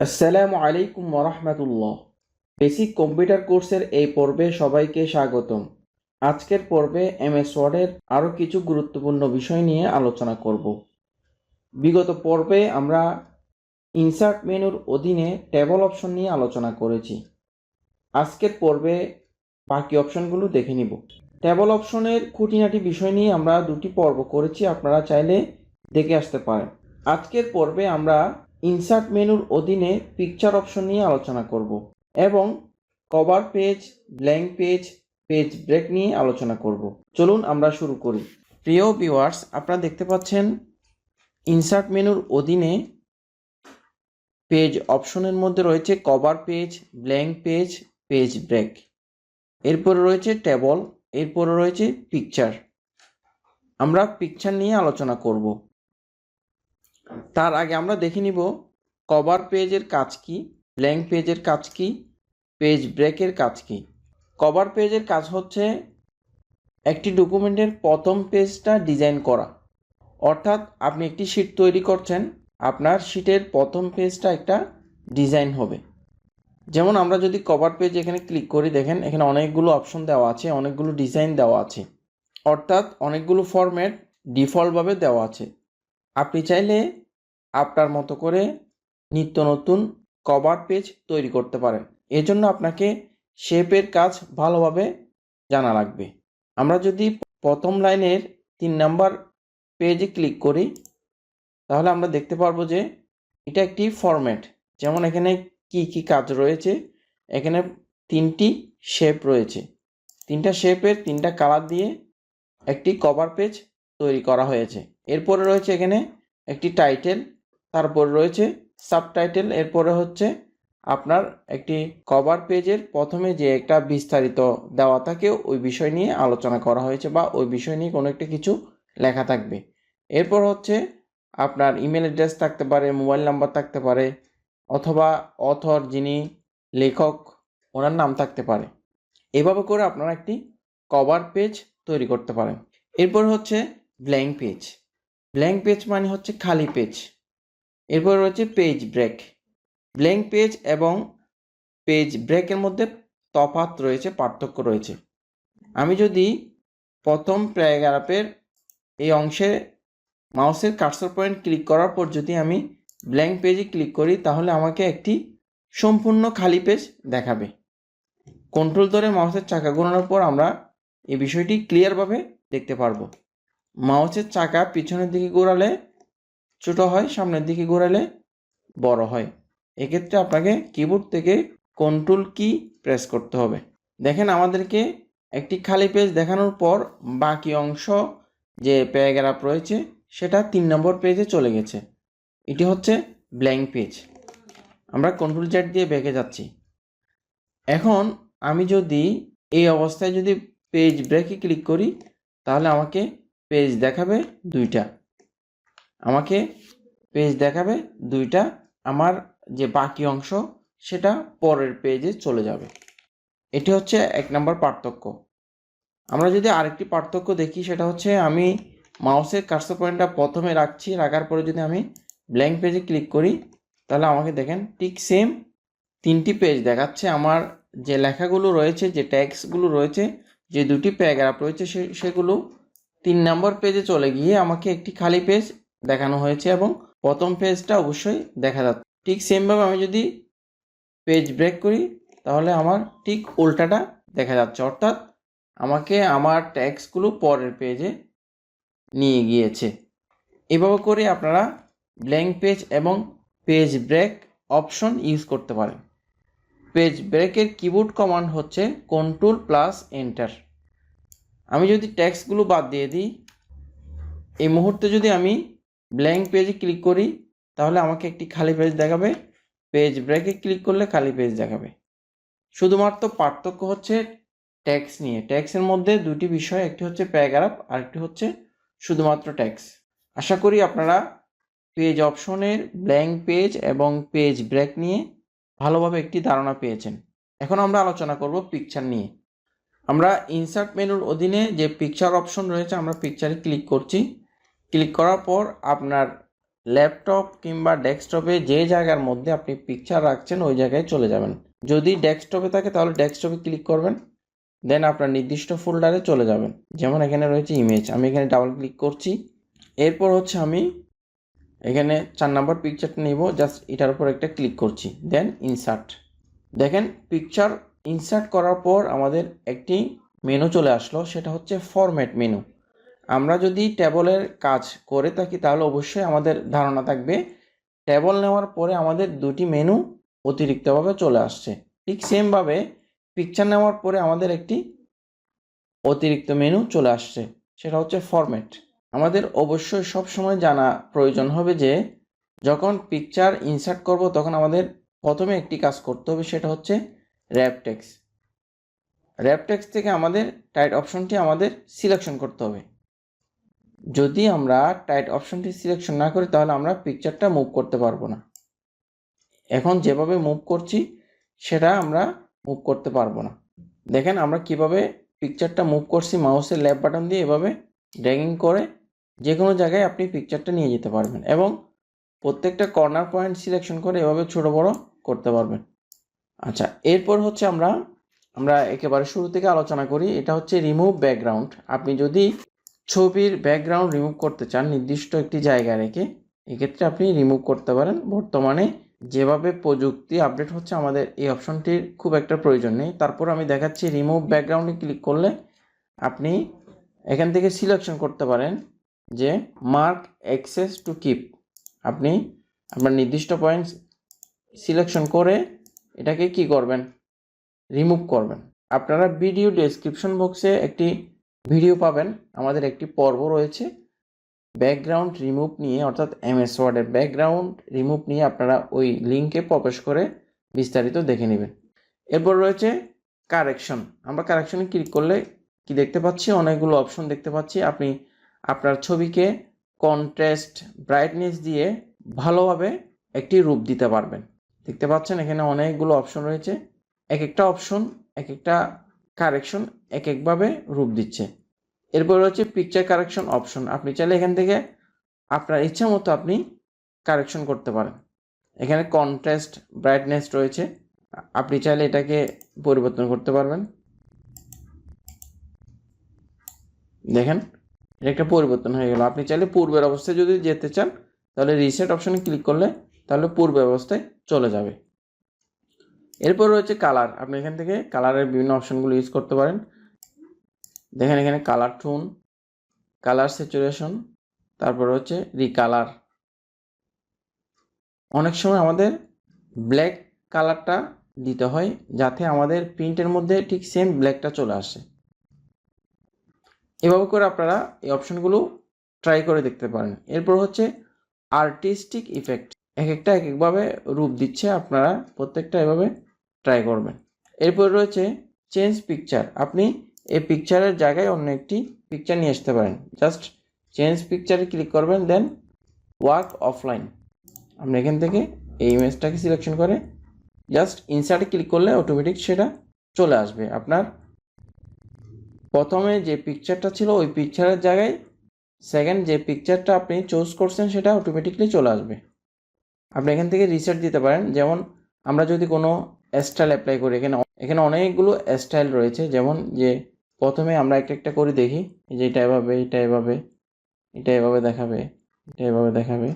আসসালামু আলাইকুম ওরহমতুল্লাহ বেসিক কম্পিউটার কোর্সের এই পর্বে সবাইকে স্বাগতম। আজকের পর্বে এমএস ওয়ার্ডের আরও কিছু গুরুত্বপূর্ণ বিষয় নিয়ে আলোচনা করব। বিগত পর্বে আমরা ইনসার্ট মেনুর অধীনে টেবল অপশন নিয়ে আলোচনা করেছি। আজকের পর্বে বাকি অপশনগুলো দেখে নিব। টেবল অপশনের খুঁটিনাটি বিষয় নিয়ে আমরা দুটি পর্ব করেছি, আপনারা চাইলে দেখে আসতে পারেন। আজকের পর্বে আমরা ইনসার্ট মেনুর অধীনে পিকচার অপশন নিয়ে আলোচনা করব এবং cover page blank page page break নিয়ে আলোচনা করব। চলুন আমরা শুরু করি। প্রিয় ভিউয়ার্স আপনারা দেখতে পাচ্ছেন ইনসার্ট মেনুর অধীনে পেজ অপশনের মধ্যে রয়েছে cover page blank page page break এরপরে রয়েছে টেবল এরপরে রয়েছে পিকচার আমরা পিকচার নিয়ে আলোচনা করব। তার আগে আমরা দেখে নিব কভার পেজের কাজ কি ব্ল্যাঙ্ক পেজের কাজ কি পেজ ব্রেকের কাজ কি। কভার পেজের কাজ হচ্ছে একটি ডকুমেন্টের প্রথম পেজটা ডিজাইন করা। অর্থাৎ আপনি একটি শিট তৈরি করছেন, আপনার শিটের প্রথম পেজটা একটা ডিজাইন হবে। যেমন আমরা যদি কভার পেজ এখানে ক্লিক করি, দেখেন এখানে অনেকগুলো অপশন দেওয়া আছে, অনেকগুলো ডিজাইন দেওয়া আছে। অর্থাৎ অনেকগুলো ফরম্যাট ডিফল্টভাবে দেওয়া আছে। আপনি চাইলে আপনার মতো করে নিত্য নতুন কভার পেজ তৈরি করতে পারেন। এজন্য আপনাকে শেপের কাজ ভালোভাবে জানা লাগবে। আমরা যদি প্রথম লাইনের তিন নাম্বার পেজে ক্লিক করি, তাহলে আমরা দেখতে পারব যে এটা একটি ফরম্যাট যেমন এখানে কি কি কাজ রয়েছে, এখানে তিনটি শেপ রয়েছে। তিনটা শেপের তিনটা কালার দিয়ে একটি কভার পেজ তৈরি করা হয়েছে। এরপরে রয়েছে এখানে একটি টাইটেল তারপর রয়েছে সাবটাইটেল এরপরে হচ্ছে আপনার একটি কভার পেজের প্রথমে যে একটা বিস্তারিত দেওয়া থাকে, ওই বিষয় নিয়ে আলোচনা করা হয়েছে বা ওই বিষয় নিয়ে কোনো একটা কিছু লেখা থাকবে। এরপর হচ্ছে আপনার ইমেল অ্যাড্রেস থাকতে পারে মোবাইল নাম্বার থাকতে পারে, অথবা অথর যিনি লেখক, ওনার নাম থাকতে পারে। এভাবে করে আপনারা একটি কভার পেজ তৈরি করতে পারেন। এরপর হচ্ছে ব্ল্যাঙ্ক পেজ ব্ল্যাঙ্ক পেজ মানে হচ্ছে খালি পেজ এরপর রয়েছে পেজ ব্রেক ব্ল্যাঙ্ক পেজ এবং পেজ ব্রেকের মধ্যে তফাৎ রয়েছে, পার্থক্য রয়েছে। আমি যদি প্রথম প্যারাগ্রাফের এই অংশে মাউসের কার্সর পয়েন্ট ক্লিক করার পর যদি আমি ব্ল্যাঙ্ক পেজে ক্লিক করি, তাহলে আমাকে একটি সম্পূর্ণ খালি পেজ দেখাবে। কন্ট্রোল ধরে মাউসের চাকা ঘোরানোর পর আমরা এই বিষয়টি ক্লিয়ারভাবে দেখতে পারব। মাউসের চাকা পিছনের দিকে ঘোরালে, ছোট হয়, সামনের দিকে ঘোরালে বড় হয়। এক্ষেত্রে আপনাকে কিবোর্ড থেকে কন্ট্রোল কি প্রেস করতে হবে। দেখেন আমাদেরকে একটি খালি পেজ দেখানোর পর বাকি অংশ যে প্যারাগ্রাফ রয়েছে, সেটা তিন নম্বর পেজে চলে গেছে। এটি হচ্ছে ব্ল্যাঙ্ক পেজ আমরা কন্ট্রোল চ্যাট দিয়ে বেঁকে যাচ্ছি। এখন আমি যদি এই অবস্থায় যদি পেজ ব্রেকে ক্লিক করি, তাহলে আমাকে পেজ দেখাবে দুইটা। আমাকে পেজ দেখাবে দুইটা, আমার যে বাকি অংশ সেটা পরের পেজে চলে যাবে। এটি হচ্ছে এক নম্বর পার্থক্য। আমরা যদি আরেকটি পার্থক্য দেখি, সেটা হচ্ছে আমি মাউসের কার্সর পয়েন্টটা প্রথমে রাখছি, রাখার পরে যদি আমি ব্ল্যাঙ্ক পেজে ক্লিক করি, তাহলে আমাকে দেখেন ঠিক সেম তিনটি পেজ দেখাচ্ছে। আমার যে লেখাগুলো রয়েছে, যে ট্যাক্সগুলো রয়েছে, যে দুটি প্যারাগ্রাফ রয়েছে, সে, সেগুলো তিন নম্বর পেজে চলে গিয়ে আমাকে একটি খালি পেজ দেখানো হয়েছে এবং প্রথম পেজটা অবশ্যই দেখা যাচ্ছে। ঠিক সেমভাবে আমি যদি পেজ ব্রেক করি, তাহলে আমার ঠিক উল্টাটা দেখা যাচ্ছে। অর্থাৎ আমাকে আমার ট্যাক্সগুলো পরের পেজে নিয়ে গিয়েছে। এভাবে করে আপনারা ব্ল্যাঙ্ক পেজ এবং পেজ ব্রেক অপশন ইউজ করতে পারেন। পেজ ব্রেকের কিবোর্ড কমান্ড হচ্ছে কন্ট্রোল প্লাস এন্টার আমি যদি ট্যাক্সগুলো বাদ দিয়ে দিই, এই মুহূর্তে যদি আমি ব্ল্যাঙ্ক পেজে ক্লিক করি, তাহলে আমাকে একটি খালি পেজ দেখাবে। পেজ ব্রেকে ক্লিক করলে খালি পেজ দেখাবে। শুধুমাত্র পার্থক্য হচ্ছে ট্যাক্স নিয়ে। ট্যাক্সের মধ্যে দুটি বিষয়, একটি হচ্ছে প্যারাগ্রাফ আর একটি হচ্ছে শুধুমাত্র ট্যাক্স আশা করি আপনারা পেজ অপশনের ব্ল্যাঙ্ক পেজ এবং পেজ ব্রেক নিয়ে ভালোভাবে একটি ধারণা পেয়েছেন। এখন আমরা আলোচনা করব পিকচার নিয়ে। আমরা ইনসার্ট মেনুর অধীনে যে পিকচার অপশন রয়েছে, আমরা পিকচারে ক্লিক করছি। ক্লিক করার পর আপনার ল্যাপটপ কিংবা ডেস্কটপে যে জায়গার মধ্যে আপনি পিকচার রাখছেন, ওই জায়গায় চলে যাবেন। যদি ডেস্কটপে থাকে, তাহলে ডেস্কটপে ক্লিক করবেন। দেন আপনার নির্দিষ্ট ফোল্ডারে চলে যাবেন। যেমন এখানে রয়েছে ইমেজ আমি এখানে ডাবল ক্লিক করছি। এরপর হচ্ছে আমি এখানে চার নাম্বার পিকচারটা নিব জাস্ট এটার উপর একটা ক্লিক করছি। দেন ইনসার্ট দেখেন পিকচার ইনসার্ট করার পর আমাদের একটি মেনু চলে আসলো, সেটা হচ্ছে ফরম্যাট মেনু আমরা যদি ট্যাবলের কাজ করে থাকি, তাহলে অবশ্যই আমাদের ধারণা থাকবে ট্যাবল নেওয়ার পরে আমাদের দুটি মেনু অতিরিক্তভাবে চলে আসছে। ঠিক সেমভাবে পিকচার নেওয়ার পরে আমাদের একটি অতিরিক্ত মেনু চলে আসছে, সেটা হচ্ছে ফরম্যাট আমাদের অবশ্যই সব সময় জানা প্রয়োজন হবে যে, যখন পিকচার ইনসার্ট করব, তখন আমাদের প্রথমে একটি কাজ করতে হবে, সেটা হচ্ছে র্যাপটেক্স র্যাপটেক্স থেকে আমাদের টাইট অপশনটি আমাদের সিলেকশন করতে হবে। যদি আমরা টাইট অপশনটি সিলেকশন না করি, তাহলে আমরা পিকচারটা মুভ করতে পারব না। এখন যেভাবে মুভ করছি, সেটা আমরা মুভ করতে পারব না। দেখেন, আমরা কীভাবে পিকচারটা মুভ করছি মাউসের ল্যাপ বাটন দিয়ে এভাবে ড্র্যাগিং করে যে কোনো জায়গায় আপনি পিকচারটা নিয়ে যেতে পারবেন এবং প্রত্যেকটা কর্নার পয়েন্ট সিলেকশন করে এভাবে ছোট বড় করতে পারবেন। আচ্ছা এরপর হচ্ছে আমরা আমরা একেবারে শুরু থেকে আলোচনা করি। এটা হচ্ছে রিমুভ ব্যাকগ্রাউন্ড আপনি যদি ছবির ব্যাকগ্রাউন্ড রিমুভ করতে চান, নির্দিষ্ট একটি জায়গায় রেখে, এক্ষেত্রে আপনি রিমুভ করতে পারেন। বর্তমানে যেভাবে প্রযুক্তি আপডেট হচ্ছে, আমাদের এই অপশনটির খুব একটা প্রয়োজন নেই। তারপর আমি দেখাচ্ছি রিমুভ ব্যাকগ্রাউন্ডে ক্লিক করলে আপনি এখান থেকে সিলেকশন করতে পারেন যে মার্ক অ্যাক্সেস টু কিপ আপনি আপনার নির্দিষ্ট পয়েন্ট সিলেকশন করে এটাকে কি করবেন? রিমুভ করবেন। আপনারা ভিডিও ডেসক্রিপশন বক্সে একটি ভিডিও পাবেন। আমাদের একটি পর্ব রয়েছে। ব্যাকগ্রাউন্ড রিমুভ নিয়ে, অর্থাৎ এম এস ওয়ার্ডের ব্যাকগ্রাউন্ড রিমুভ নিয়ে আপনারা ওই লিঙ্কে প্রবেশ করে বিস্তারিত দেখে নেবেন। এরপর রয়েছে কারেকশন আমরা কারেকশনে ক্লিক করলে কি দেখতে পাচ্ছি? অনেকগুলো অপশন দেখতে পাচ্ছি। আপনি আপনার ছবিকে কন্ট্রাস্ট ব্রাইটনেস দিয়ে ভালোভাবে একটি রূপ দিতে পারবেন। দেখতে পাচ্ছেন এখানে অনেকগুলো অপশন রয়েছে। এক একটা অপশন এক একটা কারেকশন এক একভাবে রূপ দিচ্ছে। এরপর রয়েছে পিকচার কারেকশন অপশন আপনি চাইলে এখান থেকে আপনার ইচ্ছা মতো আপনি কারেকশন করতে পারেন। এখানে কন্ট্রাস্ট ব্রাইটনেস রয়েছে। আপনি চাইলে এটাকে পরিবর্তন করতে পারবেন। দেখেন, এটা একটা পরিবর্তন হয়ে গেল। আপনি চাইলে পূর্বের অবস্থায় যদি যেতে চান, তাহলে রিসেট অপশনে ক্লিক করলে তাহলে পূর্ব অবস্থায় চলে যাবে। এরপর রয়েছে কালার আপনি এখান থেকে কালারের বিভিন্ন অপশনগুলো ইউজ করতে পারেন। দেখেন এখানে কালার টোন কালার স্যাচুরেশন তারপর হচ্ছে রিকালার অনেক সময় আমাদের ব্ল্যাক কালারটা দিতে হয় যাতে আমাদের প্রিন্টের মধ্যে ঠিক সেম ব্ল্যাকটা চলে আসে। এভাবে করে আপনারা এই অপশনগুলো ট্রাই করে দেখতে পারেন। এরপর হচ্ছে আর্টিস্টিক ইফেক্ট এক একটা এক একভাবে রূপ দিচ্ছে, আপনারা প্রত্যেকটা এভাবে ট্রাই করবেন। এরপর রয়েছে চেঞ্জ পিকচার আপনি এই পিকচারের জায়গায় অন্য একটি পিকচার নিয়ে আসতে পারেন। জাস্ট চেঞ্জ পিকচারে ক্লিক করবেন দেন ওয়ার্ক অফলাইন আপনি এখান থেকে এই ইমেজটাকে সিলেকশন করে জাস্ট ইনসার্টে ক্লিক করলে অটোমেটিক সেটা চলে আসবে। আপনার প্রথমে যে পিকচারটা ছিল, ওই পিকচারের জায়গায় সেকেন্ড যে পিকচারটা আপনি চুজ করছেন, সেটা অটোমেটিকলি চলে আসবে। আপনি এখান থেকে রিসেট দিতে পারেন। যেমন আমরা যদি কোনো স্টাইল অ্যাপ্লাই করি, এখানে এখানে অনেকগুলো স্টাইল রয়েছে। যেমন যে প্রথমে আমরা একটা একটা করে দেখি। যে এটা এভাবে এটা এভাবে এটা এভাবে দেখাবে, এটা এভাবে দেখাবে।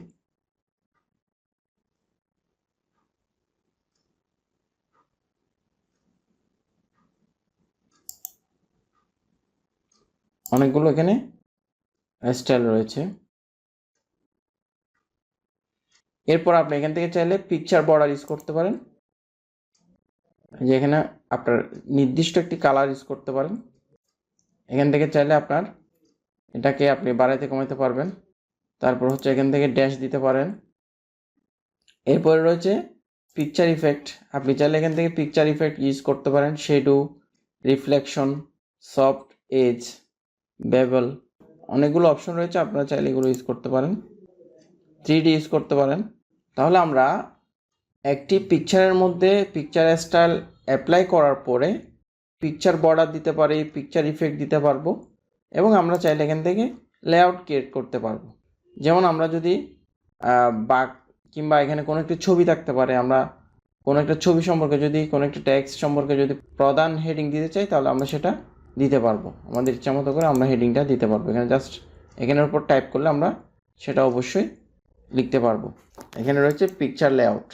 অনেকগুলো এখানে স্টাইল রয়েছে। এরপর আপনি এখান থেকে চাইলে পিকচার বর্ডার ইউজ করতে পারেন। যে এখানে আপনার নির্দিষ্ট একটি কালার ইউজ করতে পারেন। এখান থেকে চাইলে আপনার এটাকে আপনি বাড়াইতে কমাইতে পারবেন। তারপর হচ্ছে এখান থেকে ড্যাশ দিতে পারেন। এরপরে রয়েছে পিকচার ইফেক্ট আপনি চাইলে এখান থেকে পিকচার ইফেক্ট ইউজ করতে পারেন। Shadow reflection soft edge bevel অনেকগুলো অপশন রয়েছে, আপনারা চাইলে এগুলো ইউজ করতে পারেন। থ্রি ইউজ করতে পারেন। তাহলে আমরা একটি পিকচারের মধ্যে পিকচার স্টাইল অ্যাপ্লাই করার পরে পিকচার বর্ডার দিতে পারি পিকচার ইফেক্ট দিতে পারব এবং আমরা চাইলে এখান থেকে লেআউট ক্রিয়েট করতে পারব। যেমন আমরা যদি বাঘ কিংবা এখানে কোনো একটি ছবি থাকতে পারে, আমরা কোনো একটা ছবি সম্পর্কে যদি, কোনো একটা ট্যাক্স সম্পর্কে যদি প্রধান হেডিং দিতে চাই, তাহলে আমরা সেটা দিতে পারব। আমাদের ইচ্ছা মতো করে আমরা হেডিংটা দিতে পারব। এখানে জাস্ট এখানের উপর টাইপ করলে আমরা সেটা অবশ্যই লিখতে পারব। এখানে রয়েছে পিকচার লেআউট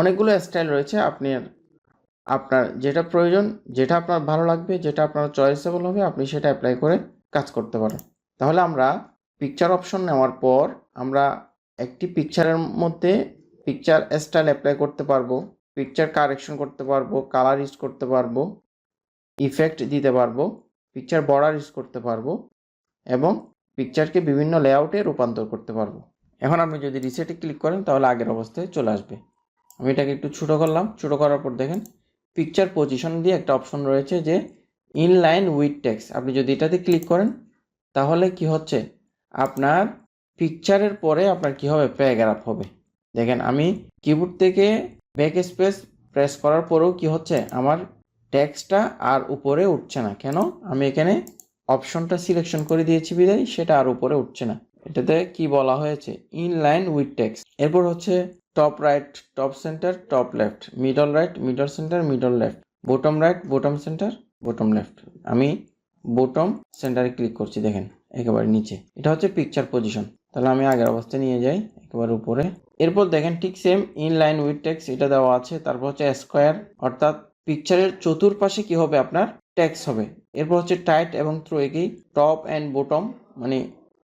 অনেকগুলো স্টাইল রয়েছে, আপনি আপনার যেটা প্রয়োজন, যেটা আপনার ভালো লাগবে, যেটা আপনার চয়েসেবল হবে, আপনি সেটা অ্যাপ্লাই করে কাজ করতে পারেন। তাহলে আমরা পিকচার অপশন নেওয়ার পর আমরা একটি পিকচারের মধ্যে পিকচার স্টাইল অ্যাপ্লাই করতে পারব পিকচার কারেকশন করতে পারব কালার ইউজ করতে পারব ইফেক্ট দিতে পারব পিকচার বর্ডার ইউজ করতে পারব এবং পিকচারকে বিভিন্ন লেআউটে রূপান্তর করতে পারব। এখন আপনি যদি রিসেটে ক্লিক করেন, তাহলে আগের অবস্থায় চলে আসবে। আমি এটাকে একটু ছোটো করলাম। ছোটো করার পর দেখেন পিকচার পজিশন দিয়ে একটা অপশন রয়েছে যে ইনলাইন উইথ টেক্স আপনি যদি এটাতে ক্লিক করেন, তাহলে কি হচ্ছে? আপনার পিকচারের পরে আপনার কি হবে? প্যারাগ্রাফ হবে। দেখেন, আমি কিবোর্ড থেকে ব্যাক স্পেস প্রেস করার পরেও কি হচ্ছে? আমার ট্যাক্সটা আর উপরে উঠছে না। কেন? আমি এখানে অপশনটা সিলেকশন করে দিয়েছি বিদায়, সেটা আর উপরে উঠছে না। এটাতে কি বলা হয়েছে? ইনলাইন উইথ টেক্সট এরপর হচ্ছে top right top center top left middle right middle center middle left bottom right bottom center bottom left আমি বটম সেন্টারে ক্লিক করছি, দেখেন, একেবারে নিচে। এটা হচ্ছে পিকচার পজিশন তাহলে আমি আগের অবস্থায় নিয়ে যাই, একেবারে উপরে। এরপর দেখেন ঠিক same in line with text এটা দেওয়া আছে, তারপর হচ্ছে স্কোয়ার অর্থাৎ পিকচারের চতুর্পাশে কি হবে আপনার? ট্যাক্স হবে। এরপর হচ্ছে টাইট এবং থ্রো একেই টপ অ্যান্ড বটম মানে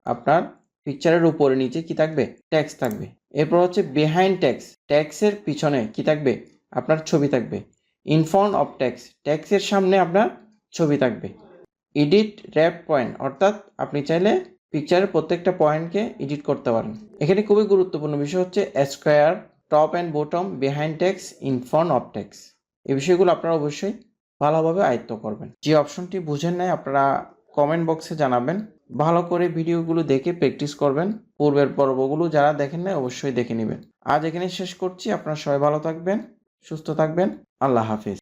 আপনার পিকচারের উপরে নিচে কি থাকবে? ট্যাক্স থাকবে। এরপর হচ্ছে বিহাইন্ড ট্যাক্স ট্যাক্সের পিছনে কি থাকবে? আপনার ছবি থাকবে। ইন ফ্রন্ট অফ ট্যাক্স ট্যাক্সের সামনে আপনার ছবি থাকবে। এডিট র্যাপ পয়েন্ট অর্থাৎ আপনি চাইলে পিকচারের প্রত্যেকটা পয়েন্টকে এডিট করতে পারেন। এখানে খুবই গুরুত্বপূর্ণ বিষয় হচ্ছে square top and bottom behind text in front of text এই বিষয়গুলো আপনারা অবশ্যই ভালোভাবে আয়ত্ত করবেন। যে অপশনটি বুঝেন নাই, আপনারা কমেন্ট বক্সে জানাবেন। ভালো করে ভিডিওগুলো দেখে প্র্যাকটিস করবেন। পূর্বের পর্বগুলো যারা দেখেন নাই, অবশ্যই দেখে নেবেন। আজ এখানে শেষ করছি। আপনারা সবাই ভালো থাকবেন, সুস্থ থাকবেন। আল্লাহ হাফিজ।